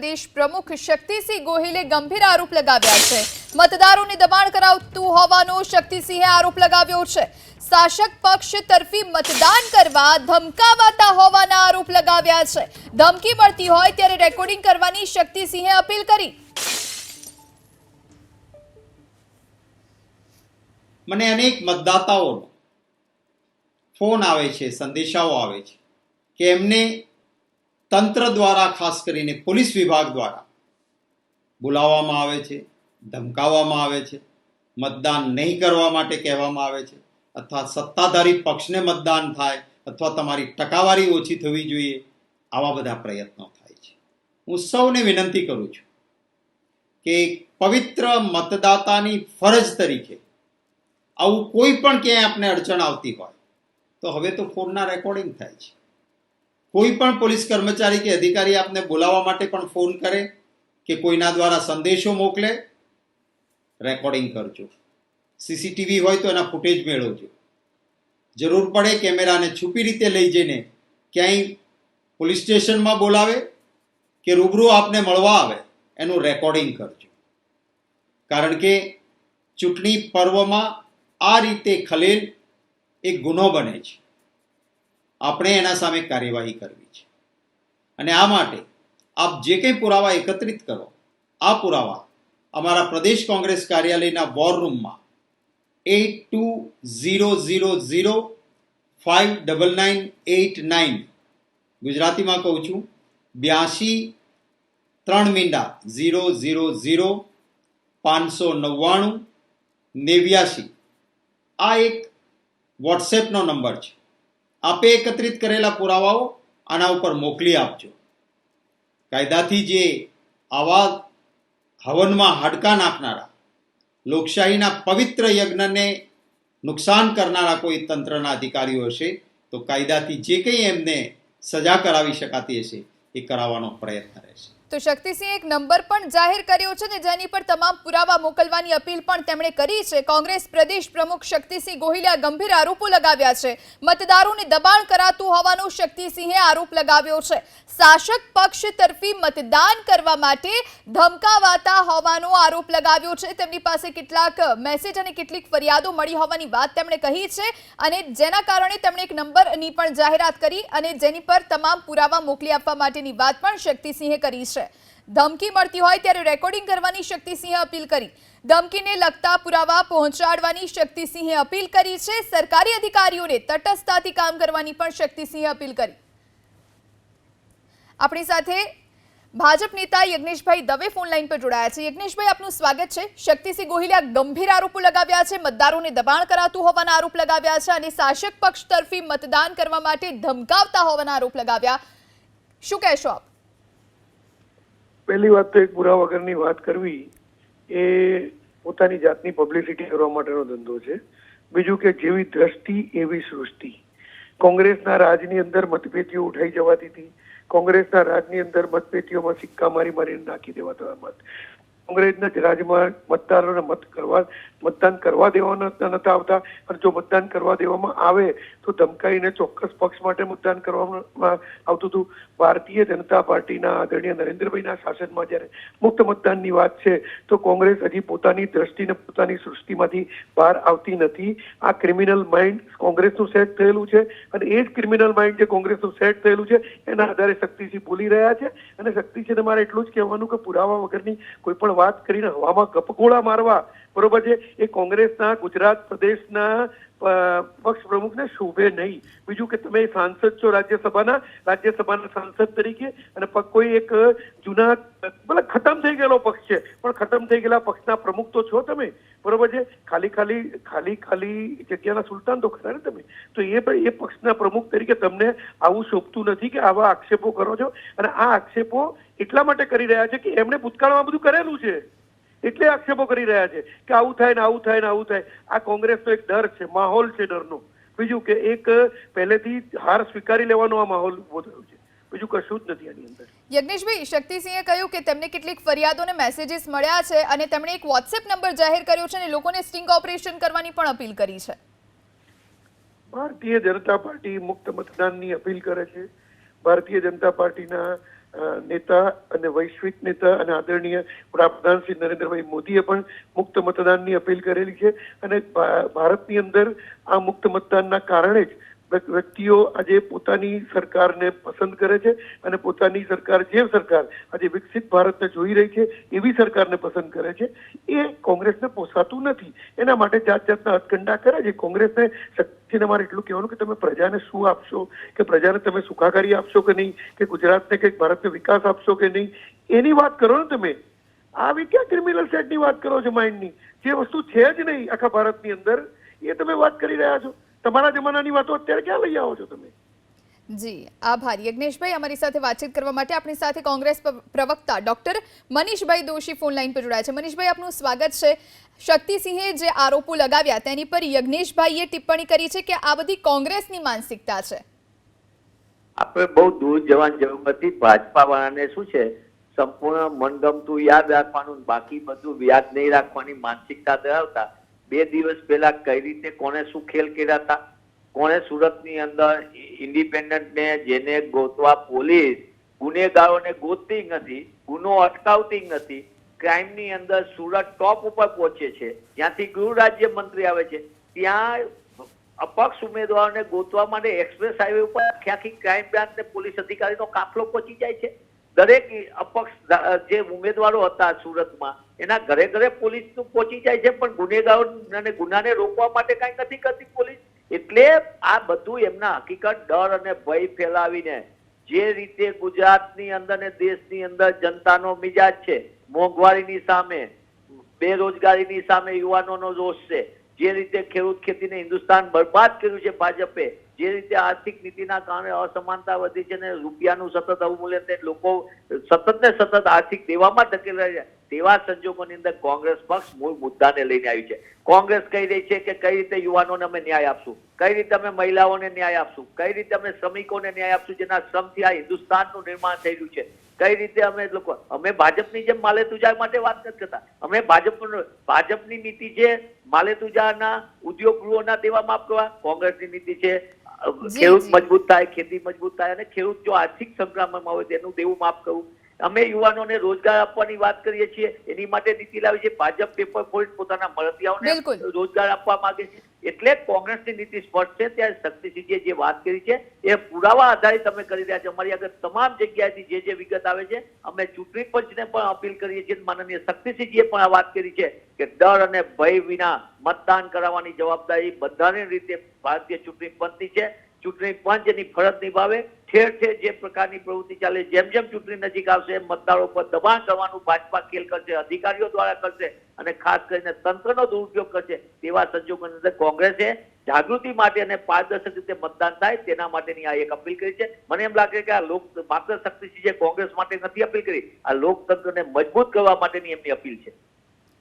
પ્રદેશ પ્રમુખ શક્તિસિંહ ગોહિલે ગંભીર આરોપ લગાવ્યા છે. મતદારોને દબાણ કરાવતું હોવાનો શક્તિસિંહે આરોપ લગાવ્યો છે. શાસક પક્ષ તરફી મતદાન કરવા ધમકાવાતા હોવાના આરોપ લગાવ્યા છે. ધમકી મળતી હોય ત્યારે રેકોર્ડિંગ કરવાની શક્તિસિંહે અપીલ કરી. મને અનેક મતદાતાઓ ફોન આવે છે, સંદેશાઓ આવે છે કે એમને તંત્ર દ્વારા, ખાસ કરીને પોલીસ વિભાગ દ્વારા બોલાવવામાં આવે છે, ધમકાવવામાં આવે છે, મતદાન નહીં કરવા માટે કહેવામાં આવે છે, અથવા સત્તાધારી પક્ષને મતદાન થાય અથવા તમારી ટકાવારી ઓછી થવી જોઈએ, આવા બધા પ્રયત્નો થાય છે. હું સૌને વિનંતી કરું છું કે પવિત્ર મતદાતાની ફરજ તરીકે આવું કોઈ પણ ક્યાંય આપને અડચણ આવતી હોય, તો હવે તો ફોનના રેકોર્ડિંગ થાય છે. કોઈ પણ પોલીસ કર્મચારી કે અધિકારી આપને બોલાવવા માટે પણ ફોન કરે કે કોઈના દ્વારા સંદેશો મોકલે, રેકોર્ડિંગ કરજો. સીસીટીવી હોય તો એના ફૂટેજ મેળવજો. જરૂર પડે કેમેરાને છુપી રીતે લઈ જઈને ક્યાંય પોલીસ સ્ટેશનમાં બોલાવે કે રૂબરૂ આપને મળવા આવે, એનું રેકોર્ડિંગ કરજો. કારણ કે ચૂંટણી પર્વમાં આ રીતે ખલેલ એક ગુનો બને છે. આપણે એના સામે કાર્યવાહી કરવી છે. અને આ માટે આપ જે કંઈ પુરાવા એકત્રિત કરો, આ પુરાવા અમારા પ્રદેશ કોંગ્રેસ કાર્યાલયના વોર રૂમમાં eight two zero zero zero five double nine eight nine ગુજરાતીમાં કહું છું બ્યાસી ત્રણ મીંડા ઝીરો ઝીરો ઝીરો પાંચસો નવ્વાણું નેવ્યાસી આ એક વોટ્સએપનો નંબર છે. આપે એકત્રિત કરેલા પુરાવાઓ આના ઉપર મોકલી આપજો. કાયદાથી જે આવા હવનમાં હાડકા નાખનારા, લોકશાહીના પવિત્ર યજ્ઞને નુકસાન કરનારા કોઈ તંત્રના અધિકારીઓ હશે, તો કાયદાથી જે કંઈ એમને સજા કરાવી શકાતી હશે, એ કરાવવાનો પ્રયત્ન રહેશે. તો શક્તિસિંહે એક નંબર પણ જાહેર કર્યો છે ને જેની પર તમામ પુરાવા મોકલવાની અપીલ પણ તેમણે કરી છે. કોંગ્રેસ પ્રદેશ પ્રમુખ શક્તિસિંહ ગોહિલે ગંભીર આરોપો લગાવ્યા છે. મતદારોને દબાણ કરાતું હોવાનો શક્તિસિંહે આરોપ લગાવ્યો છે. શાસક પક્ષ તરફી મતદાન કરવા માટે ધમકાવાતા હોવાનો આરોપ લગાવ્યો છે. તેમની પાસે કેટલાક મેસેજ અને કેટલીક ફરિયાદો મળી હોવાની વાત તેમણે કહી છે અને જેના કારણે તેમણે એક નંબરની પણ જાહેરાત કરી અને જેની પર તમામ પુરાવા મોકલી આપવા માટેની વાત પણ શક્તિસિંહે કરી છે. ધમકી મળતી હોય ત્યારે રેકોર્ડિંગ કરવાની શક્તિસિંહે અપીલ કરી. ધમકીને લગતા પુરાવા પહોંચાડવાની શક્તિસિંહે અપીલ કરી છે. સરકારી અધિકારીઓને તટસ્થતાથી કામ કરવાની પણ શક્તિસિંહે અપીલ કરી. આપણી સાથે ભાજપ નેતા યજ્ઞેશભાઈ દવે ફોન લાઈન પર જોડાયા છે. યજ્ઞેશભાઈ, આપનું સ્વાગત છે. શક્તિસિંહ ગોહિલે ગંભીર આરોપો લગાવ્યા છે. મતદારોને દબાણ કરાતું હોવાના આરોપ લગાવ્યા છે અને શાસક પક્ષ તરફી મતદાન કરવા માટે ધમકાવતા હોવાના આરોપ લગાવ્યા. શું કહેશો આપ? પહેલી વાત તો એક પુરાવા વગરની વાત કરવી, એ પોતાની જાતની પબ્લિસિટી કરવા માટેનો ધંધો છે. બીજું કે જેવી દ્રષ્ટિ એવી સૃષ્ટિ. કોંગ્રેસના રાજની અંદર મતપેટીઓ ઉઠાઈ જવાતી હતી. કોંગ્રેસના રાજની અંદર મતપેટીઓમાં સિક્કા મારી મારીને નાખી દેવાતા મત કોંગ્રેસના જ રાજમાં મતદારોને મત કરવા, મતદાન કરવા દેવાના નતા આવતા. અને જો મતદાન કરવા દેવામાં આવે, તો ધમકાઈને ચોક્કસ પક્ષ માટે મતદાન કરવામાં આવતું હતું. ભારતીય જનતા પાર્ટીના આદરણીય નરેન્દ્રભાઈના શાસનમાં જ્યારે મુક્ત મતદાનની વાત છે, તો કોંગ્રેસ હજી પોતાની દ્રષ્ટિને પોતાની સૃષ્ટિમાંથી બહાર આવતી નથી. આ ક્રિમિનલ માઇન્ડ કોંગ્રેસનું સેટ થયેલું છે અને એ જ ક્રિમિનલ માઇન્ડ જે કોંગ્રેસનું સેટ થયેલું છે, એના આધારે શક્તિસિંહ બોલી રહ્યા છે. અને શક્તિસિંહને મારે એટલું જ કહેવાનું કે પુરાવા વગરની કોઈ પણ વાત કરીને હવામાં ગપગોળા મારવા. બરોબર છે? એ કોંગ્રેસના ગુજરાત પ્રદેશના પક્ષ પ્રમુખને શોભે નહીં. બીજું કે તમે સાંસદ છો રાજ્યસભાના રાજ્યસભાના સાંસદ તરીકે અને કોઈ એક જૂના, મતલબ ખતમ થઈ ગયેલો પક્ષ છે. પણ ખતમ થઈ ગયેલા પક્ષના પ્રમુખ તો છો તમે. બરોબર છે? ખાલી ખાલી ખાલી ખાલી જગ્યાના સુલતાન તો ખરા ને તમે. તો એ એ પક્ષના પ્રમુખ તરીકે તમને આવું શોભતું નથી કે આવા આક્ષેપો કરો છો. અને આ આક્ષેપો એટલા માટે કરી રહ્યા છે કે એમણે ભૂતકાળમાં બધું કરેલું છે. એટલે આક્ષેપો કરી રહ્યા છે કે આવું થાય ને આવું થાય ને આવું થાય. આ કોંગ્રેસનો એક ડર છે માહોલ છે ડરનો. બીજું કે એક પહેલેથી હાર સ્વીકારી લેવાનો આ માહોલ ઊભો થયો છે. બીજું કશું જ નથી આની અંદર. યજ્ઞેશભાઈ શક્તિસિંહે કહ્યું કે તેમને કેટલીક ફરિયાદો અને મેસેજીસ મળ્યા છે અને તેમણે એક વોટ્સએપ નંબર જાહેર કર્યો છે અને લોકોને સ્ટિંગ ઓપરેશન કરવાની પણ અપીલ કરી છે. ભારતીય જનતા પાર્ટી મુક્ત મતદાનની અપીલ કરે છે. ભારતીય જનતા પાર્ટીના નેતા અને વૈશ્વિક નેતા અને આદરણીય વડાપ્રધાન શ્રી નરેન્દ્રભાઈ મોદીએ પણ મુક્ત મતદાનની અપીલ કરેલી છે. અને ભારતની અંદર આ મુક્ત મતદાનના કારણે જ વ્યક્તિઓ આજે પોતાની સરકારને પસંદ કરે છે અને પોતાની સરકાર જે સરકાર આજે વિકસિત ભારતને જોઈ રહી છે, એવી સરકારને પસંદ કરે છે. એ કોંગ્રેસને પોસાતું નથી. એના માટે જાત જાતના હથકંડા કરે છે. કોંગ્રેસને શક્તિને મારે એટલું કહેવાનું કે તમે પ્રજાને શું આપશો? કે પ્રજાને તમે સુખાકારી આપશો કે નહીં? કે ગુજરાતને કંઈક ભારતને વિકાસ આપશો કે નહીં? એની વાત કરો ને તમે. આવી ક્યાં ક્રિમિનલ સેટની વાત કરો છો માઇન્ડની જે વસ્તુ છે જ નહીં આખા ભારતની અંદર. એ તમે વાત કરી રહ્યા છો. તમારા જમાનાની વાતો અત્યારે ક્યાં લઈ આવો છો તમે? જી આભાર. યજ્ઞેશભાઈ અમારી સાથે વાતચીત કરવા માટે આપણી સાથે કોંગ્રેસ પ્રવક્તા doctor Manishbhai Doshi phone line પર જોડાયા છે. મનીષભાઈ આપનું સ્વાગત છે. શક્તિસિંહે જે આરોપો લગાવ્યા તેની પર યજ્ઞેશભાઈએ ટિપ્પણી કરી છે કે આ બધી કોંગ્રેસની માનસિકતા છે. આપણે બહુ દૂર જવાની જરૂર નથી. ભાજપા વાળાને શું છે? સંપૂર્ણ મનગમતું યાદ રાખવાનું બાકી બધું યાદ નહીં રાખવાની માનસિકતા ધરાવતા બે દિવસ પહેલા કઈ રીતે કોને શું ખેલ કર્યા હતા? કોને સુરતની અંદર ઇન્ડિપેન્ડન્ટને જેને ગોતવા પોલીસ ગુનેગારોને ગોતતી નથી, ગુનો અટકાવતી નથી, ક્રાઇમની અંદર સુરત ટોપ ઉપર પહોંચે છે. ત્યાંથી ગૃહ રાજ્ય મંત્રી આવે છે. ત્યાં અપક્ષ ઉમેદવારોને ગોતવા માટે એક્સપ્રેસ હાઈવે ઉપર આખી આખી ક્રાઇમ બ્રાન્ચ ને પોલીસ અધિકારીનો કાફલો પહોંચી જાય છે. દરેક અપક્ષ જે ઉમેદવારો હતા સુરતમાં, એના ઘરે ઘરે પોલીસનું પહોંચી જાય છે, પણ ગુનેગારો અને ગુનાને રોકવા માટે કઈ નથી કરતી પોલીસ. એટલે આ બધું એમના હકીકત ડર અને ભય ફેલાવીને જે રીતે ગુજરાતની અંદર ને દેશની અંદર જનતાનો મિજાજ છે, મોંઘવારીની સામે, બેરોજગારીની સામે યુવાનોનો રોષ છે જે રીતે ખેડૂત ખેતીને હિન્દુસ્તાન બરબાદ કર્યું છે ભાજપે, જે રીતે આર્થિક નીતિના કારણે અસમાનતા વધી છે ને રૂપિયાનું સતત અવમૂલ્યન લોકો સતત ને સતત આર્થિક દેવામાં ધકેલાઈ રહ્યા છે, તેવા સંજોગોની અંદર કોંગ્રેસ પક્ષ મૂળ મુદ્દાને લઈને આવી છે. કોંગ્રેસ કહી રહી છે કે કઈ રીતે યુવાનોને અમે ન્યાય આપશું, કઈ રીતે અમે મહિલાઓને ન્યાય આપશું, કઈ રીતે અમે શ્રમિકોને ન્યાય આપશું જેના શ્રમથી આ હિન્દુસ્તાનનું નિર્માણ થયેલું છે. કઈ રીતે અમે લોકો અમે ભાજપની જેમ માલે તુજા માટે વાત નથી કરતા. અમે ભાજપ ભાજપની નીતિ છે માલે તુજાના ઉદ્યોગ ગૃહોના દેવા માફ કરવા. કોંગ્રેસની નીતિ છે ખેડૂત મજબૂત થાય ખેતી મજબૂત થાય અને ખેડૂત જો આર્થિક સંક્રમણમાં હોય તેનું દેવું માફ કરવું. અમે યુવાનોને રોજગાર આપવાની વાત કરીએ છીએ. એની માટે નીતિ લાવી છે. ભાજપ પેપર ફોડી પોતાના મળતિયાઓને રોજગાર આપવા માંગે છે. એટલે કોંગ્રેસની નીતિ સ્પષ્ટ છે. ત્યારે શક્તિસિંહજીએ જે વાત કરી છે એ પુરાવા આધારિત અમે કરી રહ્યા છે અમારી આગળ તમામ જગ્યાએથી જે જે વિગત આવે છે અમે ચૂંટણી પંચને પણ અપીલ કરીએ છીએ. માનનીય શક્તિસિંહજીએ પણ આ વાત કરી છે કે ડર અને ભય વિના મતદાન કરાવવાની જવાબદારી બધાની રીતે ભારતીય ચૂંટણી પંચની છે. ચૂંટણી પંચ એની ફરજ નિભાવે. ઠેર ઠેર જે પ્રકારની પ્રવૃત્તિ ચાલે, જેમ જેમ ચૂંટણી નજીક આવશે એમ મતદારો પર દબાણ કરવાનું ભાજપા ખેલ કરશે, અધિકારીઓ દ્વારા કરશે અને ખાસ કરીને તંત્રનો દુરુપયોગ કરશે, તેવા સંજોગોની અંદર કોંગ્રેસે જાગૃતિ માટે અને પારદર્શક રીતે મતદાન થાય, તેના માટેની આ એક અપીલ કરી છે. મને એમ લાગે કે આ લોક માત્ર શક્તિસિંહે કોંગ્રેસ માટે નથી અપીલ કરી, આ લોકતંત્રને મજબૂત કરવા માટેની એમની અપીલ છે.